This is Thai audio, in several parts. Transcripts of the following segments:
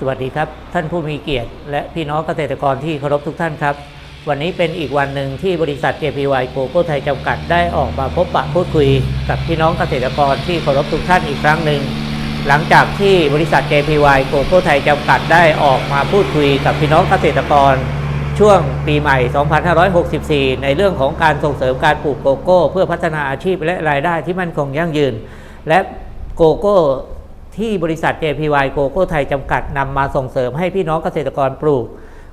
สวัสดีครับ ท่านผู้มีเกียรติ และพี่น้องเกษตรกรที่เคารพทุกท่านครับ วันนี้เป็นอีกวันหนึ่งที่บริษัท JPY โกโก้ไทยจำกัดได้ออกมาพบปะพูดคุย กับพี่น้องเกษตรกรที่เคารพทุกท่านอีกครั้งหนึ่งหลังจากที่บริษัท JPY โกโก้ไทยจำกัดได้ออกมาพูดคุย กับพี่น้องเกษตรกร ช่วงปีใหม่ 2564 ในเรื่องของการส่งเสริมการปลูกโกโก้ เพื่อพัฒนาอาชีพและรายได้ที่มั่นคงยั่งยืน และโกโก้ ที่บริษัท JPY โกโก้ไทยจำกัดนำมาส่งเสริมให้พี่น้องเกษตรกรปลูก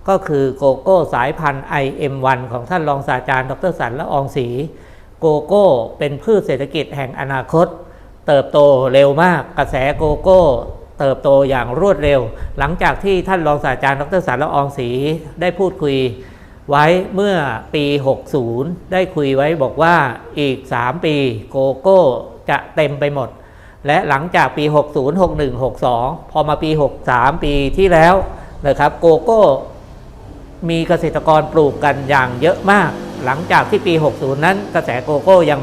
ก็คือโกโก้สายพันธุ์ IM1 ของท่านรองศาสตราจารย์ดรสันละอองศรีโกโก้เป็นพืชเศรษฐกิจแห่งอนาคต เติบโตเร็วมากกระแสโกโก้เติบโตอย่างรวดเร็ว หลังจากที่ท่านรองศาสตราจารย์ดรสันละอองศรีได้พูดคุยไว้เมื่อปี 60 ได้คุยไว้บอกว่าอีก 3 ปีโกโก้จะเต็มไปหมด และหลังจากปี 60 61 62 พอมาปี 63 ปีที่แล้วนะครับโกโก้มีเกษตรกรปลูกกันอย่างเยอะมาก หลังจากที่ปี 60 นั้นกระแสโกโก้ยัง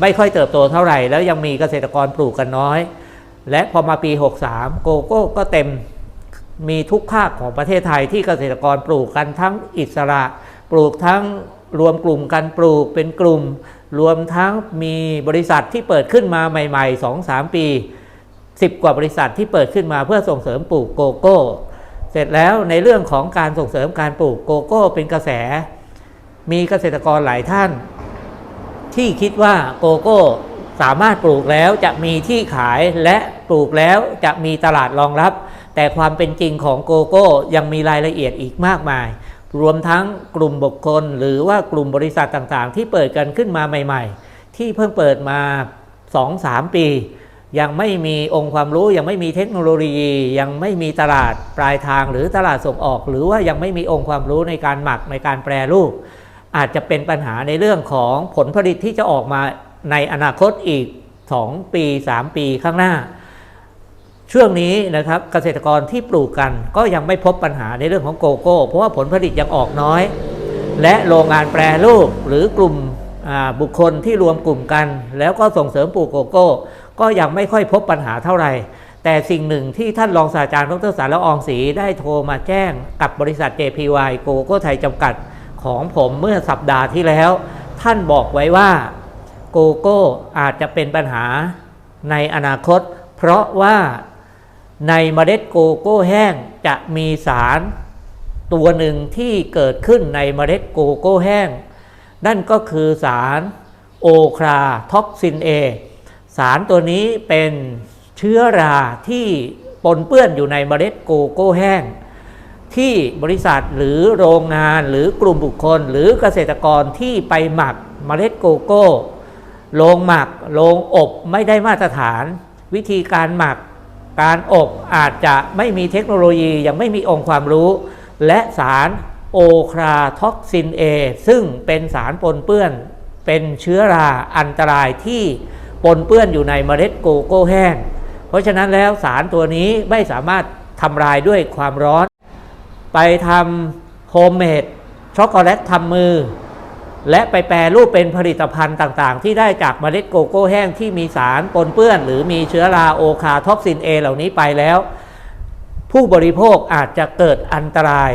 ไม่ค่อยเติบโตเท่าไหร่ แล้วยังมีเกษตรกรปลูกกันน้อย และพอมาปี 63 โกโก้ก็เต็มมีทุกภาคของประเทศไทยที่เกษตรกรปลูกกันทั้งอิสระ ปลูกทั้งรวมกลุ่มกันปลูกเป็นกลุ่ม รวมทั้งมีบริษัทที่เปิดขึ้นมาใหม่ ๆ 2-3 ปี 10 กว่าบริษัทที่เปิดขึ้นมาเพื่อส่งเสริมปลูกโกโก้ เสร็จแล้วในเรื่องของการส่งเสริมการปลูกโกโก้เป็นกระแส มีเกษตรกรหลายท่าน ที่คิดว่าโกโก้สามารถปลูกแล้วจะมีที่ขายและปลูกแล้วจะมีตลาดรองรับ แต่ความเป็นจริงของโกโก้ยังมีรายละเอียดอีกมากมาย รวมทั้งกลุ่มบุคคล หรือว่ากลุ่มบริษัทต่างๆ ที่เปิดกันขึ้นมาใหม่ ๆ ที่เพิ่งเปิดมา 2-3 ปี ยังไม่มีองค์ความรู้ยังไม่มีเทคโนโลยี ยังไม่มีตลาดปลายทางหรือตลาดส่งออก หรือว่ายังไม่มีองค์ความรู้ในการหมักในการแปรรูป อาจจะเป็นปัญหาในเรื่องของผลผลิตที่จะออกมาในอนาคตอีก 2 ปี 3 ปีข้างหน้า ช่วงนี้นะครับเกษตรกรที่ปลูกกันก็ยังไม่พบปัญหาในเรื่องของโกโก้ เพราะว่าผลผลิตยังออกน้อย และโรงงานแปรรูปหรือกลุ่มบุคคลที่รวมกลุ่มกัน แล้วก็ส่งเสริมปลูกโกโก้ ก็ยังไม่ค่อยพบปัญหาเท่าไหร่ แต่สิ่งหนึ่งที่ท่านรองศาสตราจารย์ดรสารละอองศรีได้โทรมาแจ้งกับบริษัท JPY โกโก้ไทยจำกัดของผมเมื่อสัปดาห์ที่แล้ว ท่านบอกไว้ว่าโกโก้อาจจะเป็นปัญหาในอนาคต เพราะว่า ในเมล็ดโกโก้แห้งจะมีสารตัวหนึ่งที่เกิดขึ้นในเมล็ดโกโก้แห้ง นั่นก็คือสารโอคราท็อกซินเอสารตัวนี้เป็นเชื้อราที่ปนเปื้อนอยู่ในเมล็ดโกโก้แห้ง ที่บริษัทหรือโรงงานหรือกลุ่มบุคคล หรือเกษตรกรที่ไปหมักเมล็ดโกโก้โรงหมักโรงอบไม่ได้มาตรฐาน วิธีการหมัก การอบอาจจะไม่มีเทคโนโลยียังไม่มีองค์ความรู้ และสารโอคราท็อกซินเอซึ่งเป็นสารปนเปื้อน เป็นเชื้อราอันตรายที่ปนเปื้อนอยู่ในเมล็ดโกโก้แห้ง เพราะฉะนั้นแล้วสารตัวนี้ไม่สามารถทำลายด้วยความร้อน ไปทำโฮมเมดช็อกโกแลตทำมือ และไปแปรรูปเป็นผลิตภัณฑ์ต่างๆ ที่ได้จากเมล็ดโกโก้แห้งที่มีสารปนเปื้อน หรือมีเชื้อราโอคาท็อกซินเอเหล่านี้ไปแล้ว ผู้บริโภคอาจจะเกิดอันตราย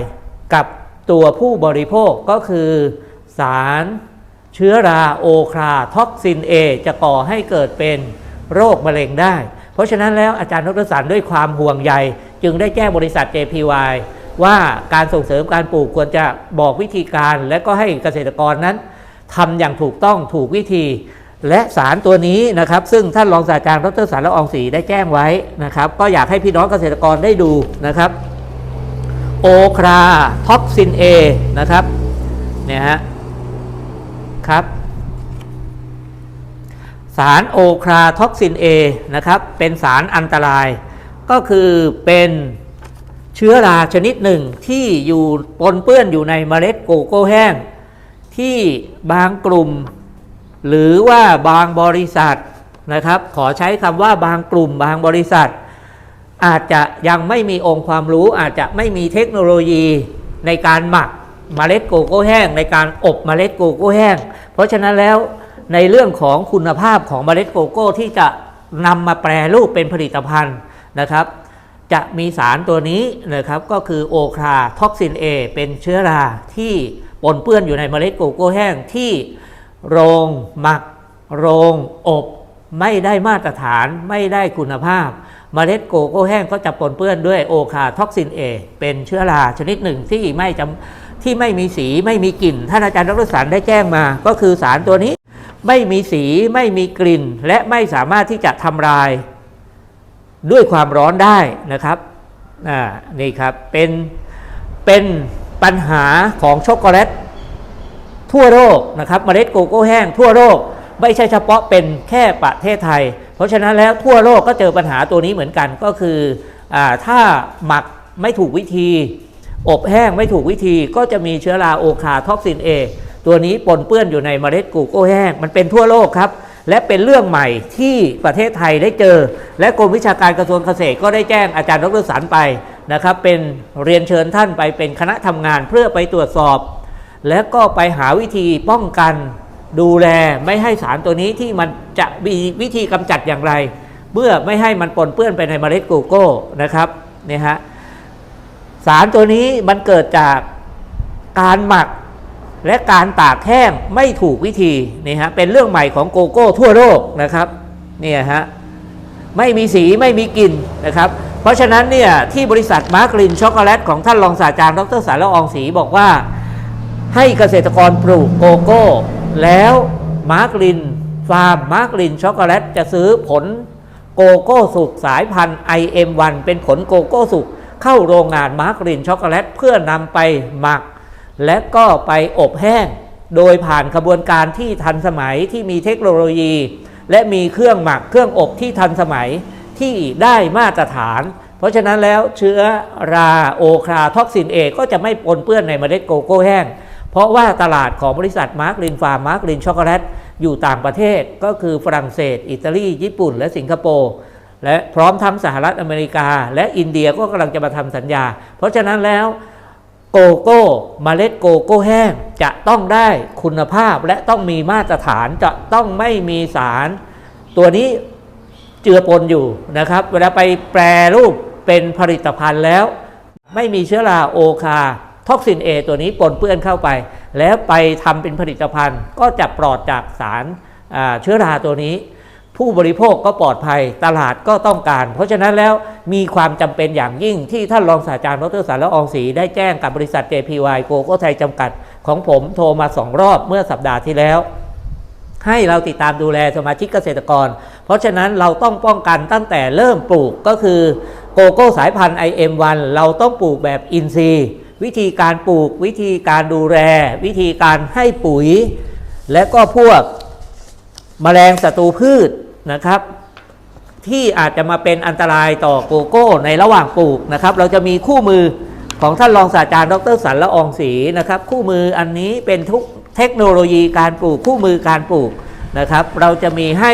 กับตัวผู้บริโภคก็คือสารเชื้อราโอคาท็อกซินเอจะก่อให้เกิดเป็นโรคมะเร็งได้ เพราะฉะนั้นแล้วอาจารย์นรสันด้วยความห่วงใย จึงได้แจ้งบริษัท JPY ว่าการส่งเสริมการปลูกควรจะบอกวิธีการ และก็ให้เกษตรกรนั้นทำอย่างถูกต้องถูกวิธี และสารตัวนี้นะครับ ซึ่งท่านรองศาสตราจารย์ดรสารละอองศรีได้แจ้งไว้นะครับ ก็อยากให้พี่น้องเกษตรกรได้ดูนะครับโอคราท็อกซินเอนะครับเนี่ยฮะครับสารโอคราท็อกซิน A นะครับเป็นสารอันตราย ก็คือเป็น เชื้อราชนิดหนึ่งที่อยู่ปนเปื้อนอยู่ในเมล็ดโกโก้แห้ง ที่บางกลุ่ม หรือว่าบางบริษัทนะครับ ขอใช้คำว่าบางกลุ่มบางบริษัท อาจจะยังไม่มีองค์ความรู้อาจจะไม่มีเทคโนโลยีในการหมักเมล็ดโกโก้แห้ง ในการอบเมล็ดโกโก้แห้ง เพราะฉะนั้นแล้วในเรื่องของคุณภาพของเมล็ดโกโก้ที่จะนำมาแปรรูปเป็นผลิตภัณฑ์นะครับ จะมีสารตัวนี้นะครับก็คือโอคาท็อกซิน A เป็นเชื้อราที่ปนเปื้อนอยู่ในเมล็ดโกโก้แห้งที่โรงหมัก โรงอบ ไม่ได้มาตรฐานไม่ได้คุณภาพ เมล็ดโกโก้แห้งก็จะปนเปื้อนด้วยโอคาท็อกซิน A เป็นเชื้อราชนิดหนึ่งที่ไม่จำที่ไม่มีสีไม่มีกลิ่น ท่านอาจารย์ดรสันได้แจ้งมา ก็คือสารตัวนี้ ไม่มีสีไม่มีกลิ่น และไม่สามารถที่จะทำลาย ด้วยความร้อนได้นะครับนี่ครับเป็นเป็นปัญหาของช็อกโกแลตทั่วโลกนะครับเมล็ดโกโก้แห้งทั่วโลกไม่ใช่เฉพาะเป็นแค่ประเทศไทย เพราะฉะนั้นแล้วทั่วโลกก็เจอปัญหาตัวนี้เหมือนกันก็คืออถ้าหมักไม่ถูกวิธี อบแห้งไม่ถูกวิธีก็จะมีเชื้อราโอคาท็อกซิน A ตัวนี้ปนเปื้อนอยู่ในเมล็ดโกโก้แห้ง มันเป็นทั่วโลกครับ และเป็นเรื่องใหม่ที่ประเทศไทยได้เจอ และกรมวิชาการกระทรวงเกษตรก็ได้แจ้งอาจารย์ดรสันไปนะครับ เป็นเรียนเชิญท่านไปเป็นคณะทำงานเพื่อไปตรวจสอบ และก็ไปหาวิธีป้องกันดูแลไม่ให้สารตัวนี้ที่มันจะมีวิธีกำจัดอย่างไรเมื่อไม่ให้มันปนเปื้อนไปในเมล็ดโกโก้นะครับเนี่ยฮะสารตัวนี้มันเกิดจากการหมัก และการตากแห้งไม่ถูกวิธีนี่ฮะเป็นเรื่องใหม่ของโกโก้ทั่วโลกนะครับเนี่ยฮะไม่มีสีไม่มีกลิ่นนะครับ เพราะฉะนั้นเนี่ยที่บริษัทมาร์กลินช็อกโกแลตของท่านรองศาสตราจารย์ดรสารละอองศรีบอกว่า ให้เกษตรกรปลูกโกโก้ แล้วมาร์กลินฟาร์มมาร์กลินช็อกโกแลตจะซื้อผลโกโก้สุกสายพันธุ์ IM1 เป็นผลโกโก้สุกเข้าโรงงานมาร์กลินช็อกโกแลตเพื่อนำไปหมัก และก็ไปอบแห้ง โดยผ่านกระบวนการที่ทันสมัยที่มีเทคโนโลยี และมีเครื่องหมักเครื่องอบที่ทันสมัยที่ได้มาตรฐาน เพราะฉะนั้นแล้วเชื้อราโอคราท็อกซินเอก็จะไม่ปนเปื้อนในเมล็ดโกโก้แห้ง เพราะว่าตลาดของบริษัทมาร์กลินฟาร์มาร์กลินช็อกโกแลตอยู่ต่างประเทศก็คือฝรั่งเศส อิตาลี ญี่ปุ่น และสิงคโปร์และพร้อมทั้งสหรัฐอเมริกา และอินเดียก็กำลังจะมาทำสัญญา เพราะฉะนั้นแล้ว โกโก้เมล็ดโกโก้แห้งจะต้องได้คุณภาพและต้องมีมาตรฐานจะต้องไม่มีสาร ตัวนี้เจือปนอยู่นะครับ เวลาไปแปรรูปเป็นผลิตภัณฑ์แล้ว ไม่มีเชื้อราโอคาท็อกซิน A ตัวนี้ปนเปื้อนเข้าไป แล้วไปทำเป็นผลิตภัณฑ์ก็จะปลอดจากสารเชื้อราตัวนี้ ผู้บริโภคก็ปลอดภัยตลาดก็ต้องการ เพราะฉะนั้นแล้วมีความจำเป็นอย่างยิ่งที่ท่านรองศาสตราจารย์ดรสารละอองศรีได้แจ้งกับบริษัท JPY โกโก้ไทยจำกัด ของผมโทรมาสองรอบเมื่อสัปดาห์ที่แล้ว ให้เราติดตามดูแลสมาชิกเกษตรกร เพราะฉะนั้นเราต้องป้องกันตั้งแต่เริ่มปลูกก็คือโกโก้สายพันธุ์ IM1 เราต้องปลูกแบบอินทรีย์ วิธีการปลูกวิธีการดูแล วิธีการให้ปุ๋ย และก็พวกแมลงศัตรูพืช นะครับ ที่อาจจะมาเป็นอันตรายต่อโกโก้ในระหว่างปลูกนะครับ เราจะมีคู่มือของท่านรองศาสตราจารย์ดรสันละอองศรีนะครับ คู่มืออันนี้เป็นทุกเทคโนโลยีการปลูกคู่มือการปลูกนะครับ เราจะมีให้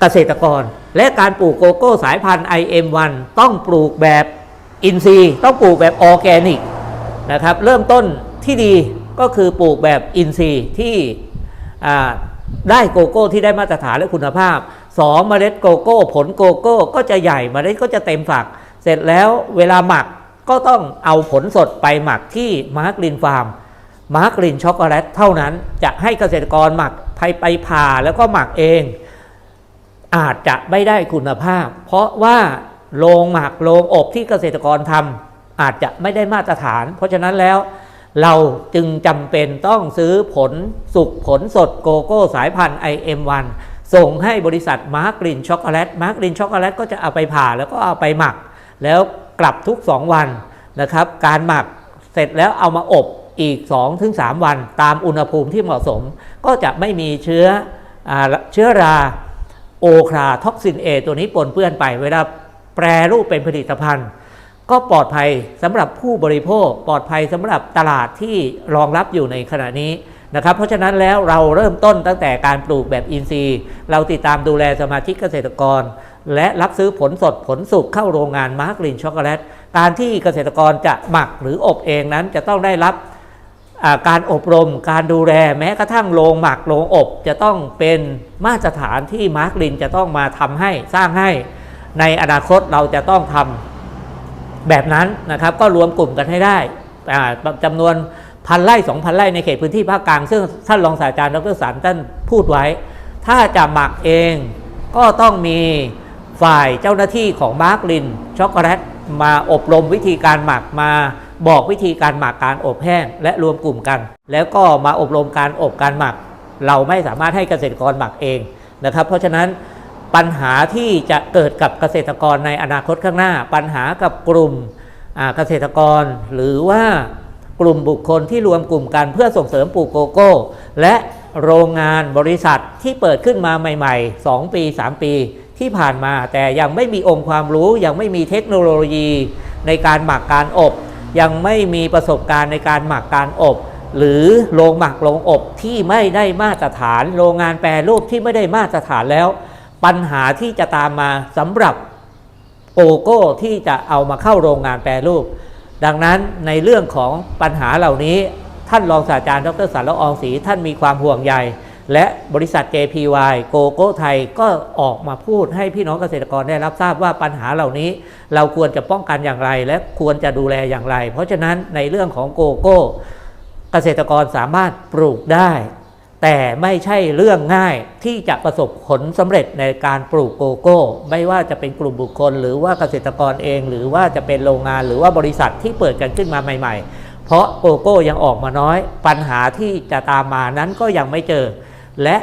เกษตรกร และการปลูกโกโก้สายพันธุ์ IM1 ต้องปลูกแบบอินทรีย์ต้องปลูกแบบออร์แกนิกนะครับ เริ่มต้นที่ดีก็คือปลูกแบบอินทรีย์ที่อ่า ได้โกโก้ที่ได้มาตรฐานและคุณภาพ 2 เมล็ดโกโก้ ผลโกโก้ก็จะใหญ่เมล็ดก็จะเต็มฝัก เสร็จแล้วเวลาหมักก็ต้องเอาผลสดไปหมักที่มาร์กลินฟาร์มมาร์กลินช็อกโกแลตเท่านั้นจะให้เกษตรกรหมักไปไปผ่าแล้วก็หมักเอง อาจจะไม่ได้คุณภาพ เพราะว่าโรงหมักโรงอบที่เกษตรกรทำอาจจะไม่ได้มาตรฐาน เพราะฉะนั้นแล้ว เราจึงจำเป็นต้องซื้อผลสุกผลสดโกโก้สายพันธุ์ IM1 ส่งให้บริษัทมาร์กลินช็อกโกแลตมาร์กลินช็อกโกแลตก็จะเอาไปผ่าแล้วก็เอาไปหมัก แล้วกลับทุก 2 วันนะครับ การหมักเสร็จแล้วเอามาอบอีก 2-3 วัน ตามอุณหภูมิที่เหมาะสม ก็จะไม่มีเชื้ออเชื้อราโอคราท็อกซิน A ตัวนี้ปนเปื้อนไป เวลาแปรรูปเป็นผลิตภัณฑ์ ก็ปลอดภัยสำหรับผู้บริโภค ปลอดภัยสำหรับตลาดที่รองรับอยู่ในขณะนี้นะครับ เพราะฉะนั้นแล้วเราเริ่มต้นตั้งแต่การปลูกแบบอินทรีย์ เราติดตามดูแลสมาชิกเกษตรกร และรับซื้อผลสดผลสุกเข้าโรงงานมาร์กลินช็อกโกแลตการที่เกษตรกรจะหมักหรืออบเองนั้นจะต้องได้รับการอบรมการดูแลแม้กระทั่งโรงหมักโรงอบ จะต้องเป็นมาตรฐานที่มาร์กลินจะต้องมาทำให้สร้างให้ ในอนาคตเราจะต้องทำ แบบนั้นนะครับก็รวมกลุ่มกันให้ได้จำนวนพันไร่สองพันไร่ในเขตพื้นที่ภาคกลาง ซึ่งท่านรองศาสตราจารย์ดรสารท่านพูดไว้ ถ้าจะหมักเองก็ต้องมีฝ่ายเจ้าหน้าที่ของมาร์กลินช็อกโกแลตมาอบรมวิธีการหมักมาบอกวิธีการหมักการอบแห้งและรวมกลุ่มกัน แล้วก็มาอบรมการอบการหมัก เราไม่สามารถให้เกษตรกรหมักเองนะครับ เพราะฉะนั้น ปัญหาที่จะเกิดกับเกษตรกรในอนาคตข้างหน้า ปัญหากับกลุ่มเกษตรกร หรือว่ากลุ่มบุคคลที่รวมกลุ่มกันเพื่อส่งเสริมปลูกโกโก้ และโรงงานบริษัทที่เปิดขึ้นมาใหม่ ๆ 2 ปี 3 ปีที่ผ่านมา แต่ยังไม่มีองค์ความรู้ ยังไม่มีเทคโนโลยีในการหมักการอบ ยังไม่มีประสบการณ์ในการหมักการอบ หรือโรงหมักโรงอบที่ไม่ได้มาตรฐาน โรงงานแปรรูปที่ไม่ได้มาตรฐานแล้ว ปัญหาที่จะตามมาสำหรับโกโก้ที่จะเอามาเข้าโรงงานแปรรูป ดังนั้นในเรื่องของปัญหาเหล่านี้ท่านรองศาสตราจารย์ดรสารละอองศรีท่านมีความห่วงใยและบริษัท JPY โกโก้ไทยก็ออกมาพูดให้พี่น้องเกษตรกรได้รับทราบว่าปัญหาเหล่านี้ เราควรจะป้องกันอย่างไร และควรจะดูแลอย่างไร เพราะฉะนั้นในเรื่องของโกโก้ เกษตรกรสามารถปลูกได้ แต่ไม่ใช่เรื่องง่ายที่จะประสบผลสำเร็จในการปลูกโกโก้ ไม่ว่าจะเป็นกลุ่มบุคคล หรือว่าเกษตรกรเอง หรือว่าจะเป็นโรงงานหรือว่าบริษัทที่เปิดกันขึ้นมาใหม่ ๆ เพราะโกโก้ยังออกมาน้อย ปัญหาที่จะตามมานั้นก็ยังไม่เจอ และ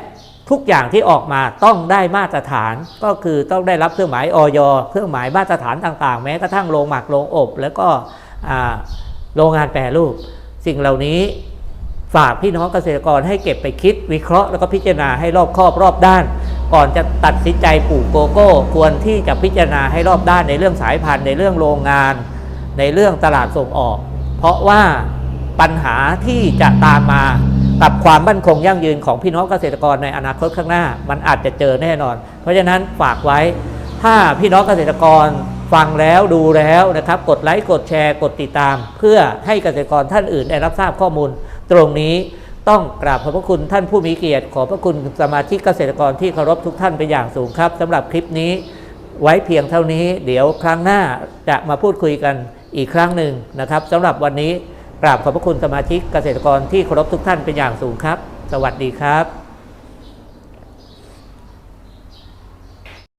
ทุกอย่างที่ออกมาต้องได้มาตรฐานก็คือต้องได้รับเครื่องหมายออยเครื่องหมายมาตรฐานต่างๆ แม้กระทั่งโรงหมักโรงอบ แล้วก็โรงงานแปรรูป สิ่งเหล่านี้ ฝากพี่น้องเกษตรกรให้เก็บไปคิดวิเคราะห์แล้วก็พิจารณาให้รอบคอบรอบด้าน ก่อนจะตัดสินใจปลูกโกโก้ ควรที่จะพิจารณาให้รอบด้านในเรื่องสายพันธุ์ในเรื่องโรงงาน ในเรื่องตลาดส่งออก เพราะว่าปัญหาที่จะตามมากับความมั่นคงยั่งยืนของพี่น้องเกษตรกรในอนาคตข้างหน้า มันอาจจะเจอแน่นอน เพราะฉะนั้นฝากไว้ ถ้าพี่น้องเกษตรกรฟังแล้วดูแล้วนะครับ กดไลค์กดแชร์ กดติดตาม เพื่อให้เกษตรกรท่านอื่นได้รับทราบข้อมูล ตรงนี้ต้องกราบขอบพระคุณท่านผู้มีเกียรติ ขอบพระคุณสมาชิกเกษตรกรที่เคารพทุกท่านเป็นอย่างสูงครับสำหรับคลิปนี้ไว้เพียงเท่านี้ เดี๋ยวครั้งหน้าจะมาพูดคุยกันอีกครั้งหนึ่งนะครับสำหรับวันนี้กราบขอบพระคุณสมาชิกเกษตรกรที่เคารพทุกท่านเป็นอย่างสูงครับ สวัสดีครับ